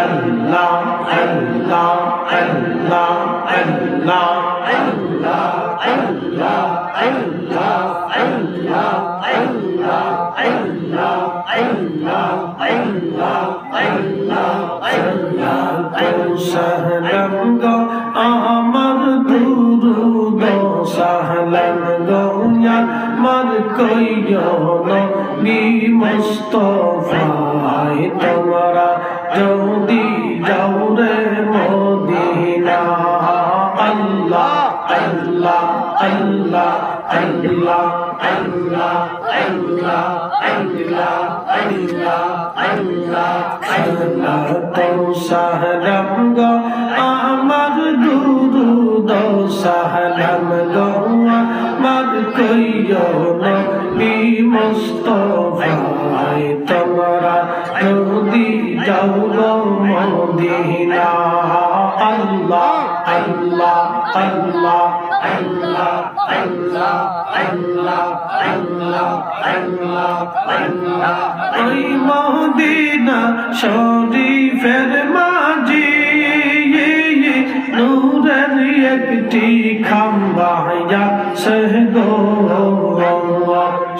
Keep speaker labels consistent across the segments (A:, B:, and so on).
A: আল্লাহ আল্লাহ আল্লাহ আল্লাহ সাহলাম গো আমার দুরুদ সাহলাম গো আমার কইও নবী মুস্তফায় তোমরা যদি আল্লাহ তো সাহলাম গো আমার দুরুদ সাহলাম গো আমার কইও নবী মুস্তফায় তোমরা যদি যাও গো মদিনা আল্লাহ আল্লাহ আল্লাহ আল্লাহ আল্লাহ আল্লাহ আল্লাহ আল্লাহ আল্লাহ ওই মদিনা শরীফের মাঝি নূরের একটি খাম্বায়া সহগো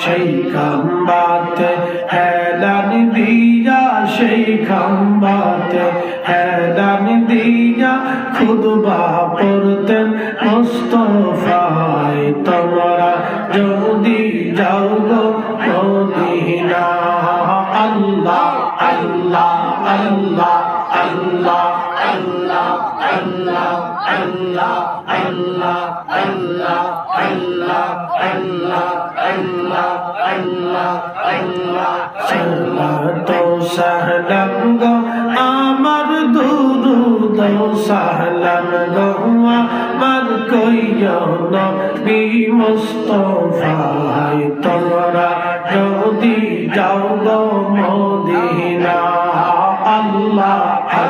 A: সেই খাম্বাতে হেলান দিয়া সেই খাম্বাতে হেলান দিয়া খুদবা পড়তেন আল্লাহ আল্লাহ আল্লাহ আল্লাহ আল্লাহ আল্লাহ আল্লাহ আল্লাহ আল্লাহ আল্লাহ আল্লাহ আল্লাহ আল্লাহ আল্লাহ তো সাহলাম গো আমার দুরুদ সাহলাম গো আমার কইও নবী মুস্তফায় তোমরা যদি যাও গো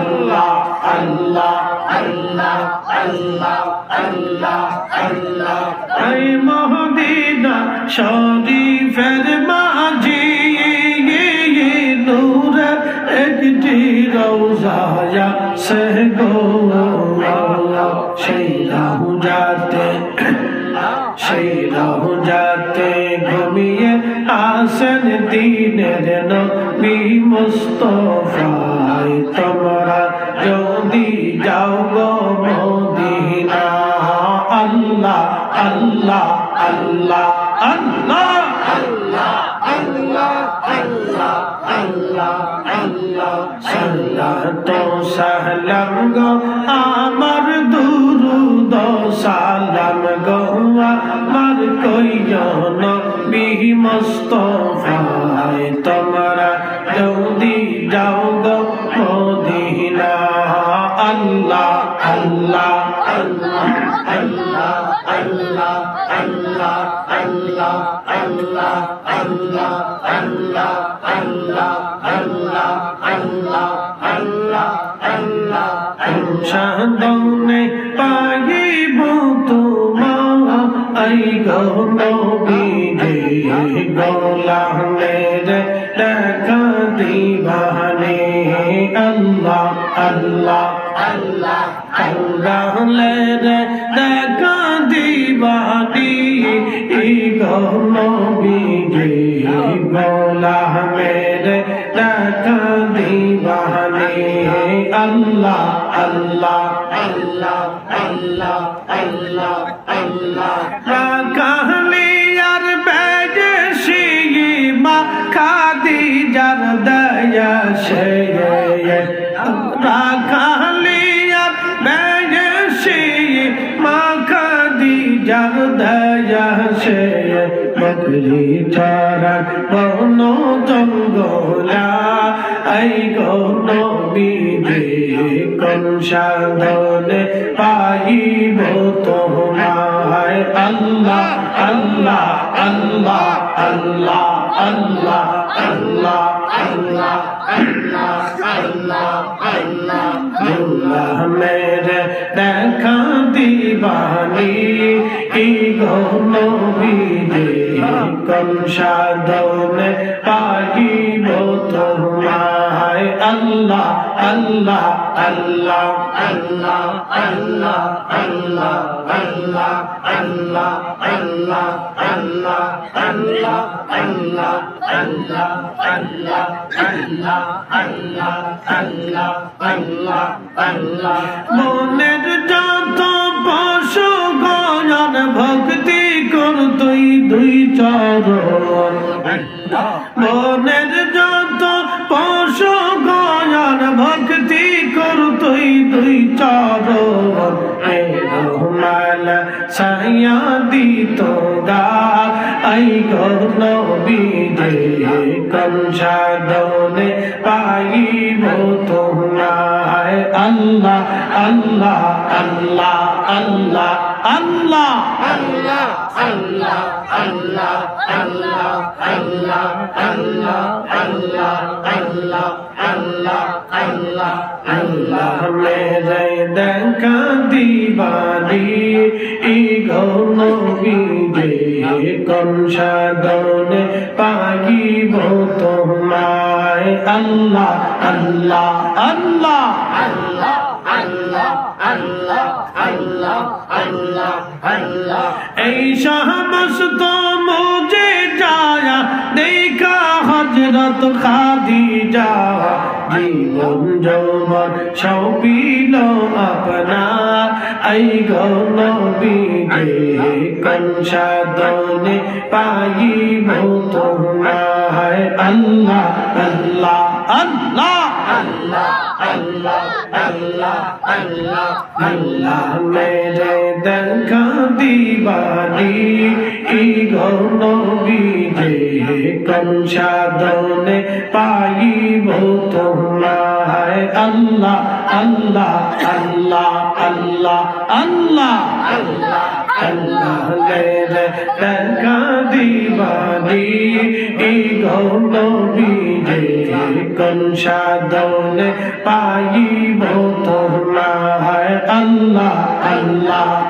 A: আল্লাহ আল্লাহ আল্লাহ আল্লাহ আল্লাহ আল্লাহ। এই মহদিনা শরীফের মাঝি নূরের একটি রওজায়া সে গো সেই মুস্তফায় তোমরা যদি যাও গো মদিনা আল্লাহ আল্লাহ আল্লাহ আল্লাহ তো সাহলাম গো আমার দুরুদ সালাম গো আমার কইয়ন বিহি মুস্তফায় তোমরা আল্লাহ আল্লাহ আল্লাহ আল্লাহ আল্লাহ আল্লাহ আল্লাহ আল্লাহ সাদনে পাইব তোমা আই গো নবী যে গোলামের দেখা দিবানে। আল্লাহ আল্লাহ আল্লাহ আল্লাহ। রে দেখা দিবানি। को मोबी बोला मेरे रख दीवाने अल्लाह अल्लाह अल्लाह अल्लाह अल्लाह अल्लाह বকরি চরণ বন জঙ্গলা আই গো নবী যে কোন সাধনে পাইব তোমায় আল্লাহ আল্লাহ আল্লাহ আল্লাহ আল্লাহ আল্লাহ আল্লাহ আল্লাহ আল্লাহ আল্লাহ আল্লাহ মেরে দেখা দিবানি এই গো নবী কোন সাধনে পাইব তোমায় আল্লাহ আল্লাহ আল্লাহ আল্লাহ আল্লাহ আল্লাহ আল্লাহ আল্লাহ আল্লাহ আল্লাহ আল্লাহ আল্লাহ আল্লাহ আল্লাহ আল্লাহ আল্লাহ আল্লাহ আল্লাহ আল্লাহ মনের যত স্পর্শ গজন ভক্তি করতই দুই চরণ। মনের যত স্পর্শ গজন ভক্তি করতই দুই চরণ। রহমাল সাইয়া দিত গা, আই গনবী দে কঞ্জা দৌলে পাইব তোমায়। আল্লাহ আল্লাহ আল্লাহ। আল্লাহ আল্লাহ। আল্লাহ আল্লাহ আল্লাহ আল্লাহ আল্লাহ আল্লাহ আল্লাহ আল্লাহ আল্লাহ আল্লাহ আল্লাহ মেরে দেখা দিবানি ই গনবি দে কনসাদনে পাইব তোমায় আল্লাহ আল্লাহ আল্লাহ আল্লাহ আল্লাহ এই শাহমস্ত মুঝে যায়া, দেখা হজরত খাদিজা। জীবন যৌবন সৌপিল আপনা। এই গৌনবী যে কনসাদনে পাইব তোমায়। আল্লাহ আল্লাহ আল্লাহ। अल्लाह अल्लाह अल्लाह अल्लाह अल्लाह मेरे देखा दीवानी घनो बीजे कंशादों ने पाई वो तुम्हारा है अल्लाह अल्लाह अल्लाह अल्लाह अल्लाह अल्लाह अल्लाह দেখা দিবানি গৌরবীরে কোন সাদনে পাইব তোমার? আল্লাহ আল্লাহ।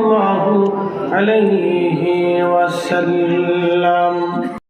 A: عليه وسلم